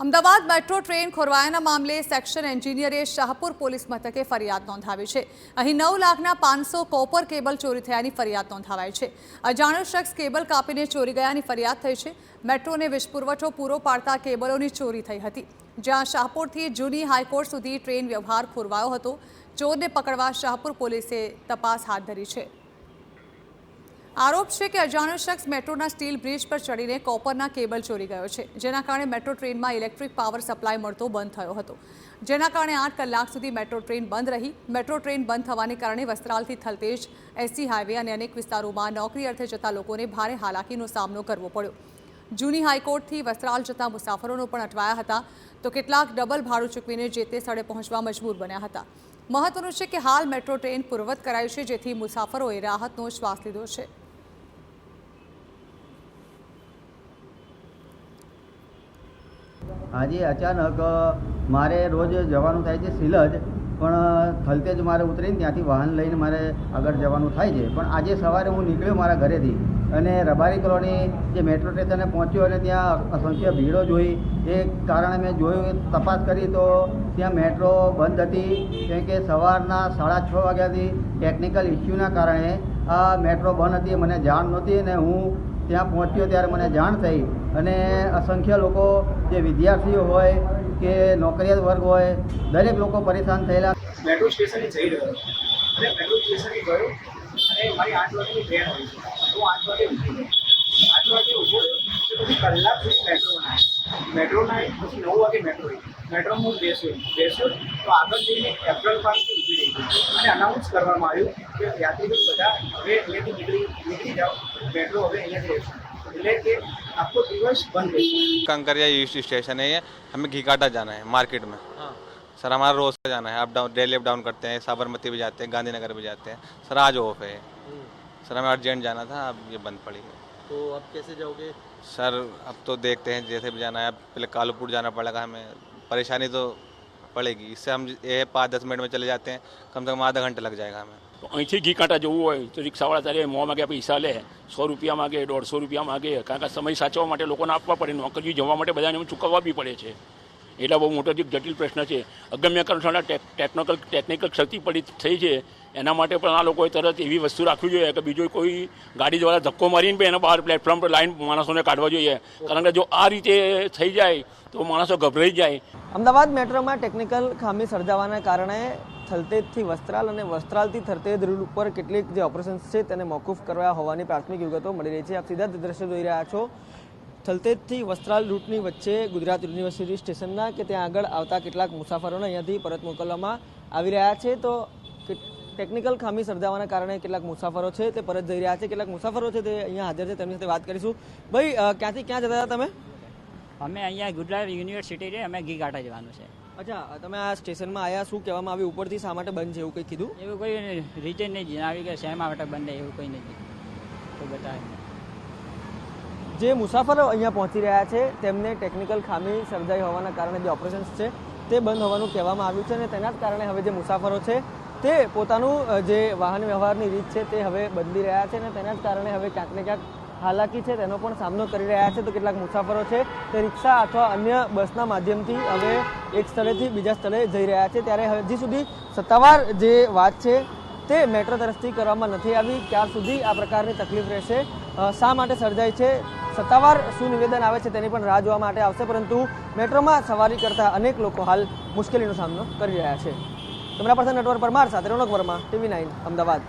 Ahmedabad metro train ખોરવાયાના મામલે section એન્જિનિયરે Shahpur police મથકે ફરિયાદ નોંધાવી છે. અહીં નવ લાખના પાંચસો કોપર કેબલ ચોરી થયાની ફરિયાદ નોંધાવાઈ છે. અજાણ્યો શખ્સ કેબલ કાપીને ચોરી ગયાની ફરિયાદ થઈ છે. મેટ્રોને વીજ પુરવઠો પૂરો પાડતા કેબલોની ચોરી થઈ હતી. જ્યાં શાહપુરથી જૂની હાઈકોર્ટ સુધી ટ્રેન વ્યવહાર ખોરવાયો હતો. ચોરને પકડવા શાહપુર પોલીસે તપાસ હાથ ધરી છે. આરોપ છે કે અજાણ્યો શખ્સ મેટ્રોના સ્ટીલ બ્રિજ પર ચડીને કોપરના કેબલ ચોરી ગયો છે, જેના કારણે મેટ્રો ટ્રેનમાં ઇલેક્ટ્રિક પાવર સપ્લાય મળતો બંધ થયો હતો. જેના કારણે આઠ કલાક સુધી મેટ્રો ટ્રેન બંધ રહી. મેટ્રો ટ્રેન બંધ થવાને કારણે વસ્ત્રાલથી થલતેજ એસટી હાઈવે અને અનેક વિસ્તારોમાં નોકરી અર્થે જતા લોકોને ભારે હાલાકીનો સામનો કરવો પડ્યો. જૂની હાઈકોર્ટથી વસ્ત્રાલ જતા મુસાફરોનો પણ અટવાયા હતા. તો કેટલાક ડબલ ભાડું ચૂકવીને જે તે સ્થળે પહોંચવા મજબૂર બન્યા હતા. મહત્વનું છે કે હાલ મેટ્રો ટ્રેન પૂર્વવત કરાઈ છે, જેથી મુસાફરોએ રાહતનો શ્વાસ લીધો છે. આજે અચાનક મારે રોજ જવાનું થાય છે સિલજ પણ થલતેજ મારે ઉતરીને ત્યાંથી વાહન લઈને મારે આગળ જવાનું થાય છે. પણ આજે સવારે હું નીકળ્યો મારા ઘરેથી અને રબારી કોલોની જે મેટ્રો સ્ટેશને પહોંચ્યો અને ત્યાં અસંખ્ય ભીડો જોઈ. એ કારણે મેં જોયું તપાસ કરી તો ત્યાં મેટ્રો બંધ હતી. કેમ કે સવારના સાડા છ વાગ્યાથી ટેકનિકલ ઇસ્યુના કારણે આ મેટ્રો બંધ હતી, મને જાણ નહોતી અને હું ત્યાં પહોંચ્યો ત્યારે મને જાણ થઈ. અને અસંખ્ય લોકો, જે વિદ્યાર્થીઓ હોય કે નોકરિયાત વર્ગ હોય, દરેક લોકો પરેશાન થયેલા. મેટ્રો સ્ટેશને જઈ રહ્યો મેટ્રો સ્ટેશને પછી નવ વાગે મેટ્રો આવી મેટ્રોમાં હું બેસ્યો બેસ્યો તો આગળ જઈને એપ્રિલ પાર્કથી ઊભી રહી ગઈ અને અનાઉન્સ કરવામાં આવ્યું કે યાત્રીઓ બધા હવે અહીંયાથી નીકળી નીકળી જાઓ મેટ્રો હવે અહીંયાથી રહેશે એટલે કે આખો દિવસ બંધ રહેશે कंकरिया ईस्ट स्टेशन है ये हमें घीकाटा जाना है मार्केट में सर हमारा रोज का जाना है up down daily up down करते हैं साबरमती भी जाते हैं गांधीनगर भी जाते हैं सर आज ऑफ है सर हमें अर्जेंट जाना था अब ये बंद पड़ी है तो अब कैसे जाओगे सर अब तो देखते हैं जैसे भी जाना है अब पहले कालूपुर जाना पड़ेगा हमें परेशानी तो पड़ेगी इससे हम ये पाँच दस मिनट में चले जाते हैं कम से कम आधा घंटे लग जाएगा हमें તો અહીંથી ઘી કાંટા જવું હોય તો રિક્ષાવાળા તારે મોં માગે પૈસા લે સો રૂપિયા માગે દોઢસો રૂપિયા માગે કારણ કે સમય સાચવવા માટે લોકોને આપવા પડે નોકરી જવા માટે બધાને ચૂકવવા બી પડે છે એટલે બહુ મોટો એક જટિલ પ્રશ્ન છે. અગમ્ય કારણોસર ટેકનિકલ ટેકનિકલ ક્ષતિ પડી થઈ છે. એના માટે પણ આ લોકોએ તરત એવી વસ્તુ રાખવી જોઈએ કે બીજો કોઈ ગાડી દ્વારા ધક્કો મારીને બી એના બહાર પ્લેટફોર્મ પર લાઈન માણસોને કાઢવા જોઈએ. કારણ કે જો આ રીતે થઈ જાય તો માણસો ગભરાઈ જાય. અમદાવાદ મેટ્રોમાં ટેકનિકલ ખામી સર્જાવાના કારણે થલતેજથી વસ્ત્રાલ અને વસ્ત્રાલથી થલતેજ રૂટ ઉપર કેટલીક જે ઓપરેશન્સ છે તેને મોકૂફ કરવા હોવાની પ્રાથમિક વિગતો મળી રહી છે. આપ સીધા દ્રશ્ય જોઈ રહ્યા છો. થલતેજથી વસ્ત્રાલ રૂટની વચ્ચે ગુજરાત યુનિવર્સિટી સ્ટેશનના કે ત્યાં આગળ આવતા કેટલાક મુસાફરોને અહીંયાથી પરત મોકલવામાં આવી રહ્યા છે. તો ટેકનિકલ ખામી સર્જાવાના કારણે કેટલાક મુસાફરો છે તે પરત જઈ રહ્યા છે. કેટલાક મુસાફરો છે તે અહીંયા હાજર છે. તેમની સાથે વાત કરીશું. ભાઈ ક્યાંથી ક્યાં જતા હતા તમે? અમે અહીંયા ગુજરાત યુનિવર્સિટી છે. અમે ઘીઘાટા જવાનું છે. અચ્છા તમે આ સ્ટેશનમાં આવ્યા શું કહેવામાં આવ્યું? ઉપરથી શા માટે બંધ છે એવું કંઈ કીધું? એવું કોઈ રીઝન નહીં આવી કે શેમાં માટે બંધ એવું કંઈ નથી. તો બતાવે. જે મુસાફરો અહીંયા પહોંચી રહ્યા છે, તેમને ટેકનિકલ ખામી સર્જાઈ હોવાના કારણે જે ઓપરેશન્સ છે, તે બંધ હોવાનું કહેવામાં આવ્યું છે અને તેના જ કારણે હવે જે મુસાફરો છે, તે પોતાનું જે વાહન વ્યવહારની રીત છે, તે હવે બદલી રહ્યા છે અને તેના જ કારણે હવે ક્યાંક ને ક્યાંક હાલાકી છે, તેનો પણ સામનો કરી રહ્યા છે. તો કેટલાક મુસાફરો છે, તે રિક્ષા અથવા અન્ય બસના માધ્યમથી હવે એક સ્થળેથી બીજા સ્થળે જઈ રહ્યા છે. ત્યારે હજી સુધી સત્તાવાર જે વાત છે, તે મેટ્રો તરફથી કરવામાં નથી આવી. ત્યાર સુધી આ પ્રકારની તકલીફ રહેશે? શા માટે સર્જાય છે? સત્તાવાર શું નિવેદન આવે છે તેની પણ રાહ જોવા માટે આવશે, પરંતુ મેટ્રોમાં સવારી કરતા અનેક લોકો હાલ મુશ્કેલીનો સામનો કરી રહ્યા છે. કેમેરા પર્સન નટવર પરમાર સાથે રોનક વર્મા, ટીવી નાઇન, અમદાવાદ.